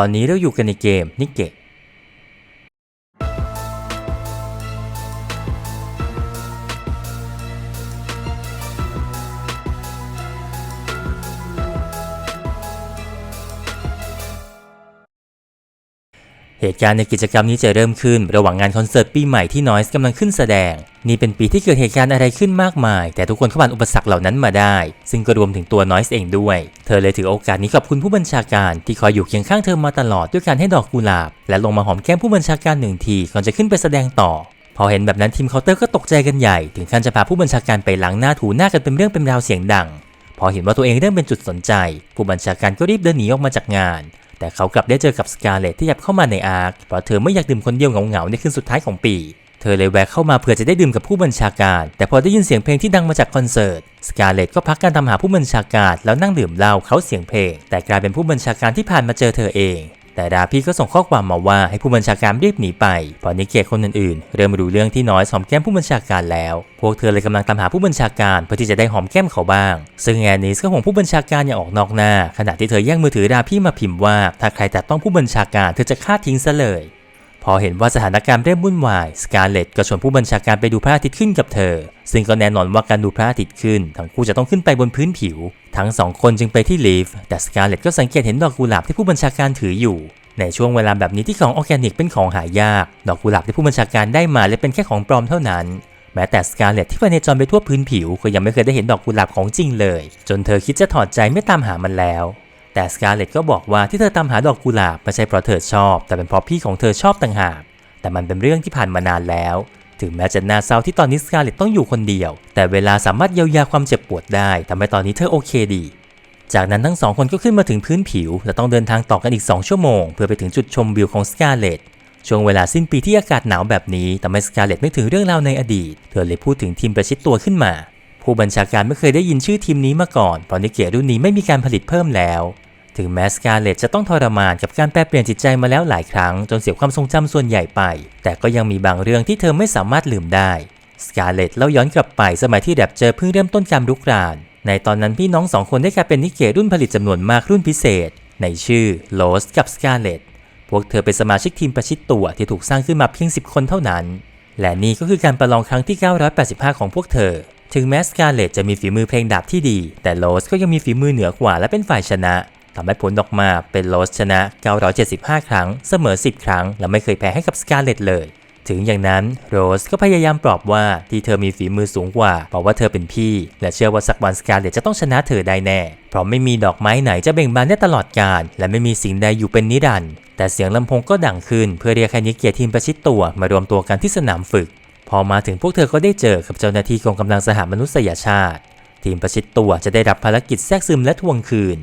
ตอนนี้เราอยู่กันในเกมนิเกะ เหตุการณ์ในกิจกรรมนี้จะเริ่มขึ้น ระหว่างงานคอนเสิร์ตปีใหม่ที่นอยส์กำลังขึ้นแสดง นี่เป็นปีที่เกิดเหตุการณ์อะไรขึ้นมากมาย แต่ทุกคนก็ผ่านอุปสรรคเหล่านั้นมาได้ ซึ่งก็รวมถึงตัวนอยส์เองด้วย เธอเลยถือโอกาสนี้ขอบคุณผู้บัญชาการที่คอยอยู่เคียงข้างเธอมาตลอดด้วยการให้ดอกกุหลาบ และลงมาหอมแก้มผู้บัญชาการหนึ่งทีก่อนจะขึ้นไปแสดงต่อ พอเห็นแบบนั้นทีมเคาน์เตอร์ก็ตกใจกันใหญ่ ถึงขั้นจะพาผู้บัญชาการไปล้างหน้าถูหน้ากันเป็นเรื่องเป็นราวเสียงดัง พอเห็นว่าตัวเองเริ่มเป็นจุดสนใจ ผู้บัญชาการก็รีบเดินหนีออกมาจากงาน แต่เขากลับได้เจอกับสกาเลตที่ยับเข้ามาในอาร์คเพราะเธอไม่อยากดื่มคนเดียวเหงาๆในคืนสุดท้ายของปีเธอเลยแวะเข้ามาเพื่อจะได้ดื่มกับผู้บัญชาการ แต่พอได้ยินเสียงเพลงที่ดังมาจากคอนเสิร์ต สกาเลตก็พักการทำหาผู้บัญชาการ แล้วนั่งดื่มเหล้าเขาเสียงเพลง แต่กลายเป็นผู้บัญชาการที่ผ่านมาเจอเธอเอง แต่ดาพี่ก็ส่งข้อความมาว่าให้ผู้บัญชาการรีบหนีไปเพราะนิเกตคนอื่นๆ เริ่มรู้เรื่องที่น้อยหอมแก้มผู้บัญชาการแล้ว พวกเธอเลยกำลังตามหาผู้บัญชาการเพื่อที่จะได้หอมแก้มเขาบ้าง ซึ่งแอนนิสก็ห่วงผู้บัญชาการอย่างออกนอกหน้า ขณะที่เธอแย่งมือถือดาพี่มาพิมพ์ว่า ถ้าใครแตะต้องผู้บัญชาการเธอจะฆ่าทิ้งซะเลย อเห็นว่าสถานการณ์เริ่มวุ่นวาย สการเล็ตก็ชวนผู้บัญชาการไปดูพระอาทิตย์ขึ้นกับเธอ ซึ่งก็แน่นอนว่าการดูพระอาทิตย์ขึ้น ทั้งคู่จะต้องขึ้นไปบนพื้นผิว ทั้งสองคนจึงไปที่ลีฟ แต่สการเล็ตก็สังเกตเห็นดอกกุหลาบที่ผู้บัญชาการถืออยู่ ในช่วงเวลาแบบนี้ที่ของออร์แกนิกเป็นของหายาก ดอกกุหลาบที่ผู้บัญชาการได้มาและเป็นแค่ของปลอมเท่านั้น แม้แต่สการเล็ตที่พเนจรไปทั่วพื้นผิวก็ยังไม่เคยได้เห็นดอกกุหลาบของจริงเลย จนเธอคิดจะถอดใจไม่ตามหามันแล้ว แต่สกาเลตก็บอกว่าที่เธอตามหาดอกกุหลาบไม่ใช่เพราะเธอชอบ แต่เป็นเพราะพี่ของเธอชอบต่างหาก แต่มันเป็นเรื่องที่ผ่านมานานแล้ว ถึงแม้จะน่าเศร้าที่ตอนนี้สกาเลตต้องอยู่คนเดียว แต่เวลาสามารถเยียวยาความเจ็บปวดได้ทำให้ตอนนี้เธอโอเคดี จากนั้นทั้งสองคนก็ขึ้นมาถึงพื้นผิว และต้องเดินทางต่อกันอีก 2 ชั่วโมง เพื่อไปถึงจุดชมวิวของสกาเลตช่วงเวลาสิ้นปีที่อากาศหนาวแบบนี้ทำให้สกาเลตนึกถึงเรื่องราวในอดีต เธอเลยพูดถึงทีมประชิดตัวขึ้นมา ผู้บัญชาการไม่เคยได้ยินชื่อทีมนี้มาก่อน เพราะในเกตรุ่นนี้ไม่มีการผลิตเพิ่มแล้ว ถึงแม้สกาเลตจะต้องทรมานกับการแปรเปลี่ยนจิตใจมาแล้วหลายครั้งจนเสียความทรงจำส่วนใหญ่ไป แต่ก็ยังมีบางเรื่องที่เธอไม่สามารถลืมได้สกาเลตเล่าย้อนกลับไปสมัยที่แรปเจอเพิ่งเริ่มต้นการรุกราน ในตอนนั้นพี่น้องสองคนได้กลายเป็นนิเกรุ่นผลิตจำนวนมากรุ่นพิเศษ ในชื่อโลสกับสกาเลตพวกเธอเป็นสมาชิกทีมประชิดตัวที่ถูกสร้างขึ้นมาเพียง 10 คนเท่านั้น และนี่ก็คือการประลองครั้งที่ 985 ของพวกเธอ ถึงแม้สกาเลตจะมีฝีมือเพลงดาบที่ดี แต่โลสก็ยังมีฝีมือเหนือกว่าและเป็นฝ่ายชนะ ทำให้ผลออกมาเป็นโลสชนะ 975 ครั้ง เสมอ 10 ครั้ง และไม่เคยแพ้ให้กับสกาเลตเลย ถึงอย่างนั้นโรสก็พยายามปลอบว่าที่เธอมีฝีมือสูงกว่าเพราะว่าเธอเป็นพี่ และเชื่อว่าสักวันสกาเลตจะต้องชนะเธอได้แน่ เพราะไม่มีดอกไม้ไหนจะเบ่งบานได้ตลอดกาลและไม่มีสิ่งใดอยู่เป็นนิรันดร์แต่เสียงลำโพงก็ดังขึ้นเพื่อเรียกให้นิเกียทีมประชิดตัวมารวมตัวกันที่สนามฝึก พอมาถึงพวกเธอก็ได้เจอกับเจ้าหน้าที่กองกำลังสหมนุษยชาติ ทีมประชิดตัวจะได้รับภารกิจแทรกซึมและทวงคืน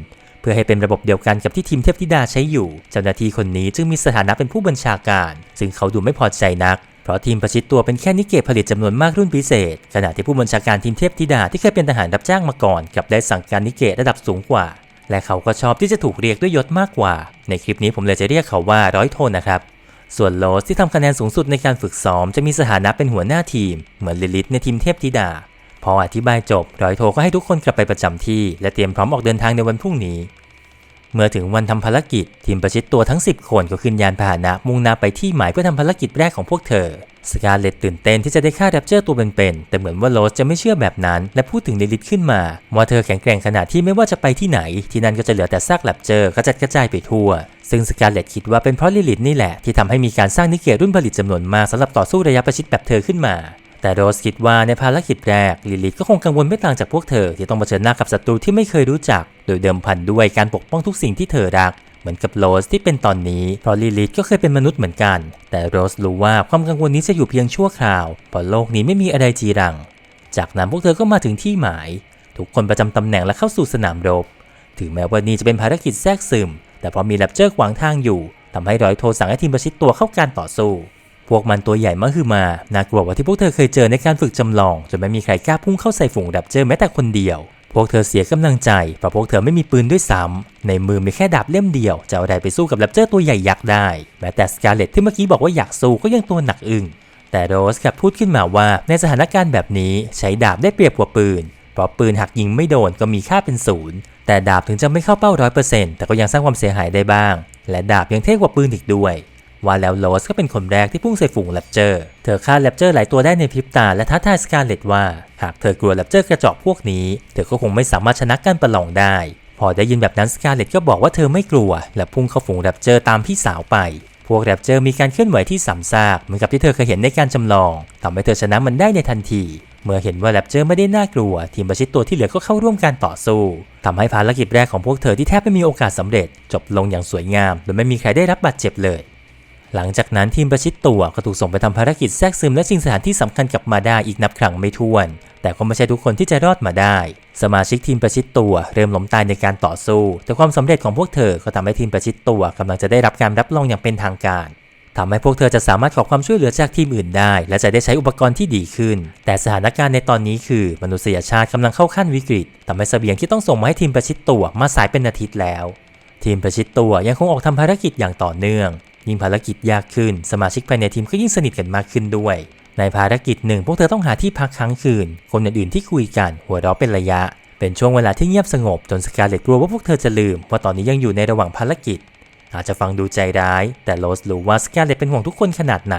พื่อให้เป็นระบบเดียวกันกับที่ทีมเทพธิดาใช้อยู่ เจ้าหน้าที่คนนี้จึงมีสถานะเป็นผู้บัญชาการ ซึ่งเขาดูไม่พอใจนัก เพราะทีมประชิดตัวเป็นแค่นิเกตผลิตจำนวนมากรุ่นพิเศษ ขณะที่ผู้บัญชาการทีมเทพธิดาที่เคยเป็นทหารรับจ้างมาก่อนกับได้สั่งการนิเกตระดับสูงกว่า และเขาก็ชอบที่จะถูกเรียกด้วยยศมากกว่า ในคลิปนี้ผมเลยจะเรียกเขาว่าร้อยโทนะครับส่วนโลสที่ทำคะแนนสูงสุดในการฝึกซ้อมจะมีสถานะเป็นหัวหน้าทีม เหมือนลิลิทในทีมเทพธิดา พออธิบายจบร้อยโทก็ให้ทุกคนกลับไปประจำที่ และเตรียมพร้อมออกเดินทางในวันพรุ่งนี้ เมื่อถึงวันทำภารกิจ ทีมประชิดตัวทั้ง 10 คนก็ขึ้นยานพาหนะมุ่งหน้าไปที่หมายเพื่อทำภารกิจแรกของพวกเธอสกาเลตตื่นเต้นที่จะได้ฆ่าแรปเจอร์ตัวเป็นๆแต่เหมือนว่าโรสจะไม่เชื่อแบบนั้น และพูดถึงลิลิทขึ้นมาว่าเธอแข็งแกร่งขนาดที่ไม่ว่าจะไปที่ไหน ที่นั่นก็จะเหลือแต่ซากแรปเจอร์กระจัดกระจายไปทั่ว ซึ่งสกาเลตคิดว่าเป็นเพราะลิลิทนี่แหละที่ทำให้มีการสร้างนิเกรุ่นผลิตจำนวนมากสำหรับต่อสู้ระยะประชิดแบบเธอขึ้นมา แต่โรสคิดว่าในภารกิจแรกลิลิทก็คงกังวลไม่ต่างจากพวกเธอที่ต้องเผชิญหน้ากับศัตรูที่ไม่เคยรู้จัก โดยเดิมพันด้วยการปกป้องทุกสิ่งที่เธอรัก เหมือนกับโรสที่เป็นตอนนี้เพราะลิลิทก็เคยเป็นมนุษย์เหมือนกัน แต่โรสรู้ว่าความกังวลนี้จะอยู่เพียงชั่วคราวเพราะโลกนี้ไม่มีอะไรจีรัง จากนั้นพวกเธอก็มาถึงที่หมาย ทุกคนประจำตำแหน่งและเข้าสู่สนามรบ ถึงแม้ว่านี่จะเป็นภารกิจแทรกซึม แต่เพราะมีแรปเจอร์ขวางทางอยู่ทำให้ร้อยโทสั่งให้ทีมประชิดตัวเข้าการต่อสู้ พวกมันตัวใหญ่มากคือมา น่ากลัวกว่าที่พวกเธอเคยเจอในการฝึกจำลอง จนไม่มีใครกล้าพุ่งเข้าใส่ฝูงแรปเจอแม้แต่คนเดียว พวกเธอเสียกำลังใจ เพราะพวกเธอไม่มีปืนด้วยซ้ำ ในมือมีแค่ดาบเล่มเดียว จะเอาอะไรไปสู้กับแรปเจอร์ตัวใหญ่ยักษ์ได้ แม้แต่สกาเลตที่เมื่อกี้บอกว่าอยากสู้ก็ยังตัวหนักอึ้ง แต่โรสกลับพูดขึ้นมาว่าในสถานการณ์แบบนี้ใช้ดาบได้เปรียบกว่าปืน เพราะปืนหักยิงไม่โดนก็มีค่าเป็นศูนย์ แต่ดาบถึงจะไม่เข้าเป้าร้อยเปอร์เซ็นต์แต่ก็ยังสร้างความเสียหายได้บ้าง และดาบยังเท่กว่าปืนอีกด้วย ว่าแล้วโรสก็เป็นคนแรกที่พุ่งใส่ฝูงแรปเจอร์ เธอฆ่าแรปเจอร์หลายตัวได้ในพริบตาและท้าทายสการเล็ตว่า หากเธอกลัวแรปเจอร์กระจอกพวกนี้ เธอก็คงไม่สามารถชนะการประลองได้ พอได้ยินแบบนั้นสการเล็ตก็บอกว่าเธอไม่กลัว และพุ่งเข้าฝูงแรปเจอร์ตามพี่สาวไป พวกแรปเจอร์มีการเคลื่อนไหวที่สำซากเหมือนกับที่เธอเคยเห็นในการจำลองทำให้เธอชนะมันได้ในทันทีเมื่อเห็นว่าแรปเจอร์ไม่ได้น่ากลัว ทีมประชิดตัวที่เหลือก็เข้าร่วมการต่อสู้ทำให้ภารกิจแรกของพวกเธอที่แทบไม่มีโอกาสสำเร็จ จบลงอย่างสวยงามโดยไม่มีใครได้รับบาดเจ็บเลย หลังจากนั้นทีมประชิดตัวก็ถูกส่งไปทำภารกิจแทรกซึมและชิงสถานที่สำคัญกลับมาได้อีกนับครั้งไม่ถ้วน แต่ก็ไม่ใช่ทุกคนที่จะรอดมาได้ สมาชิกทีมประชิดตัวเริ่มล้มตายในการต่อสู้ แต่ความสำเร็จของพวกเธอก็ทำให้ทีมประชิดตัวกำลังจะได้รับการรับรองอย่างเป็นทางการทำให้พวกเธอจะสามารถขอความช่วยเหลือจากทีมอื่นได้ และจะได้ใช้อุปกรณ์ที่ดีขึ้น แต่สถานการณ์ในตอนนี้คือ มนุษยชาติกำลังเข้าขั้นวิกฤตทำให้สเสบียงที่ต้องส่งมาให้ทีมประชิดตัวมาสายเป็นอาทิตย์แล้ว ทีมประชิดตัวยังคงออกทำภารกิจอย่างต่อเนื่อง ยิ่งภารกิจยากขึ้น สมาชิกภายในทีมก็ยิ่งสนิทกันมากขึ้นด้วย ในภารกิจหนึ่งพวกเธอต้องหาที่พักค้างคืน คนอื่นๆที่คุยกันหัวเราะเป็นระยะ เป็นช่วงเวลาที่เงียบสงบจนสกาเลตกลัวว่าพวกเธอจะลืมว่าตอนนี้ยังอยู่ในระหว่างภารกิจ อาจจะฟังดูใจร้าย แต่โรสรู้ว่าสกาเลตเป็นห่วงทุกคนขนาดไหน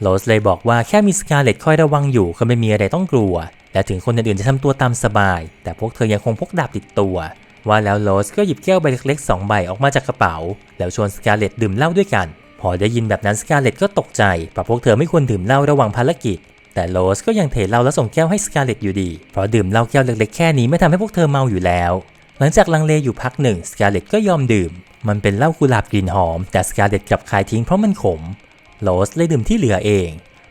โรสเลยบอกว่าแค่มีสกาเลตคอยระวังอยู่ก็ไม่มีอะไรต้องกลัว และถึงคนอื่นๆจะทำตัวตามสบาย แต่พวกเธอยังคงพกดาบติดตัวว่าแล้วโรสก็หยิบแก้วใบเล็กๆสองใบออกมาจากกระเป๋า แล้วชวนสกาเลตดื่มเหล้าด้วยกัน พอได้ยินแบบนั้นสกาเลตก็ตกใจเพราะพวกเธอไม่ควรดื่มเหล้าระหว่างภารกิจ แต่โรสก็ยังเทเหล้าแล้วส่งแก้วให้สกาเลตอยู่ดี เพราะดื่มเหล้าแก้วเล็กๆแค่นี้ไม่ทำให้พวกเธอเมาอยู่แล้ว หลังจากลังเลอยู่พักหนึ่งสกาเลตก็ยอมดื่ม มันเป็นเหล้ากุหลาบกลิ่นหอม แต่สกาเลตกลับคายทิ้งเพราะมันขมโรสเลยดื่มที่เหลือเอง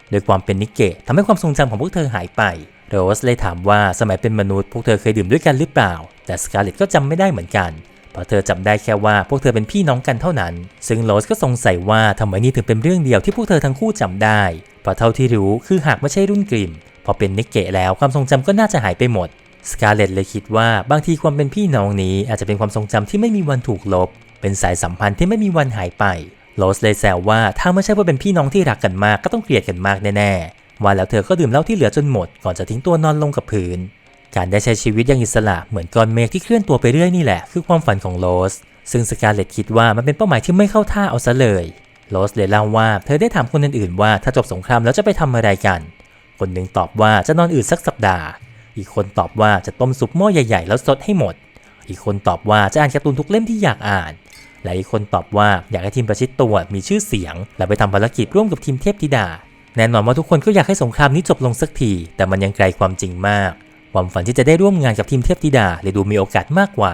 โดยความเป็นนิกเกะทำให้ความทรงจำของพวกเธอหายไปโรสเลยถามว่าสมัยเป็นมนุษย์พวกเธอเคยดื่มด้วยกันหรือเปล่า แต่สกาเลตก็จำไม่ได้เหมือนกัน เพราะเธอจำได้แค่ว่าพวกเธอเป็นพี่น้องกันเท่านั้น ซึ่งโรสก็สงสัยว่าทำไมนี่ถึงเป็นเรื่องเดียวที่พวกเธอทั้งคู่จำได้ เพราะเท่าที่รู้คือหากไม่ใช่รุ่นกริม พอเป็นนิกเกะแล้วความทรงจำก็น่าจะหายไปหมด สกาเลตเลยคิดว่าบางทีความเป็นพี่น้องนี้อาจจะเป็นความทรงจำที่ไม่มีวันถูกลบ เป็นสายสัมพันธ์ที่ไม่มีวันหายไป โรสเลยแซวว่าถ้าไม่ใช่ว่าเป็นพี่น้องที่รักกันมากก็ต้องเกลียดกันมากแน่ๆว่าแล้วเธอก็ดื่มเหล้าที่เหลือจนหมดก่อนจะทิ้งตัวนอนลงกับพื้น การได้ใช้ชีวิตอย่างอิสระเหมือนก้อนเมฆที่เคลื่อนตัวไปเรื่อยนี่แหละคือความฝันของโรสซึ่งสกาเลตคิดว่ามันเป็นเป้าหมายที่ไม่เข้าท่าเอาซะเลยโรสเลยเล่าว่าเธอได้ถามคนอื่นๆว่าถ้าจบสงครามแล้วจะไปทำอะไรกัน คนหนึ่งตอบว่าจะนอนอืดสักสัปดาห์ อีกคนตอบว่าจะต้มซุปหม้อใหญ่ๆ แล้วสดให้หมด อีกคนตอบว่าจะอ่านการ์ตูนทุกเล่มที่อยากอ่าน และอีกคนตอบว่าอยากให้ทีมประชิดตัวมีชื่อเสียง และไปทำภารกิจร่วมกับทีมเทพธิดา แน่นอนว่าทุกคนก็อยากให้สงครามนี้จบลงสักที แต่มันยังไกลความจริงมาก ความฝันที่จะได้ร่วมงานกับทีมเทพธิดาเลยดูมีโอกาสมากกว่า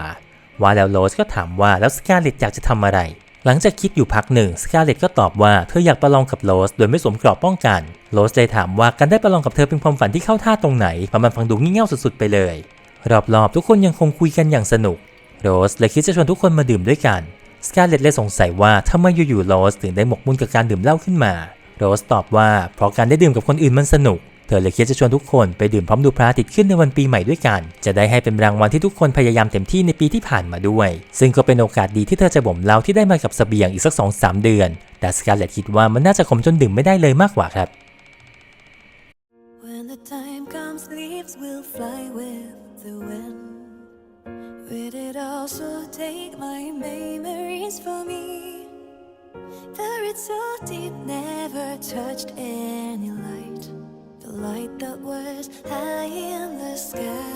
ว่าแล้วโรสก็ถามว่าแล้วสกาเลตอยากจะทำอะไร หลังจากคิดอยู่พักหนึ่งสกาเลตก็ตอบว่าเธออยากประลองกับโรสโดยไม่สวมกราะป้องกันโรสเลยถามว่าการได้ประลองกับเธอเป็นความฝันที่เข้าท่าตรงไหนพราะมันฟังดูงี่เง่าสุดๆไปเลย รอบๆทุกคนยังคงคุยกันอย่างสนุกโรสเลยคิดจะชวนทุกคนมาดื่มด้วยกันสกาเลตเลยสงสัยว่าทำไมอยู่ๆโรสถึงได้หมกมุ่นกับการดื่มเหล้าขึ้นมาโรสตอบว่าเพราะการได้ดื่มกับคนอื่นมันสนุก เธอเลยคิดจะชวนทุกคนไปดื่มพร้อมดูพระอาทิตย์ขึ้นในวันปีใหม่ด้วยกัน จะได้ให้เป็นรางวัลที่ทุกคนพยายามเต็มที่ในปีที่ผ่านมาด้วย ซึ่งก็เป็นโอกาสดีที่เธอจะบ่มเล้าที่ได้มากับสเสบียงอีกสักสองสามเดือน แต่สกาเลตคิดว่ามันน่าจะขมจนดื่มไม่ได้เลยมากกว่าครับ When the time comes, leaves will fly with the wind. Will it also take my memories from me? The roots so deep, never touched any light that was high in the sky.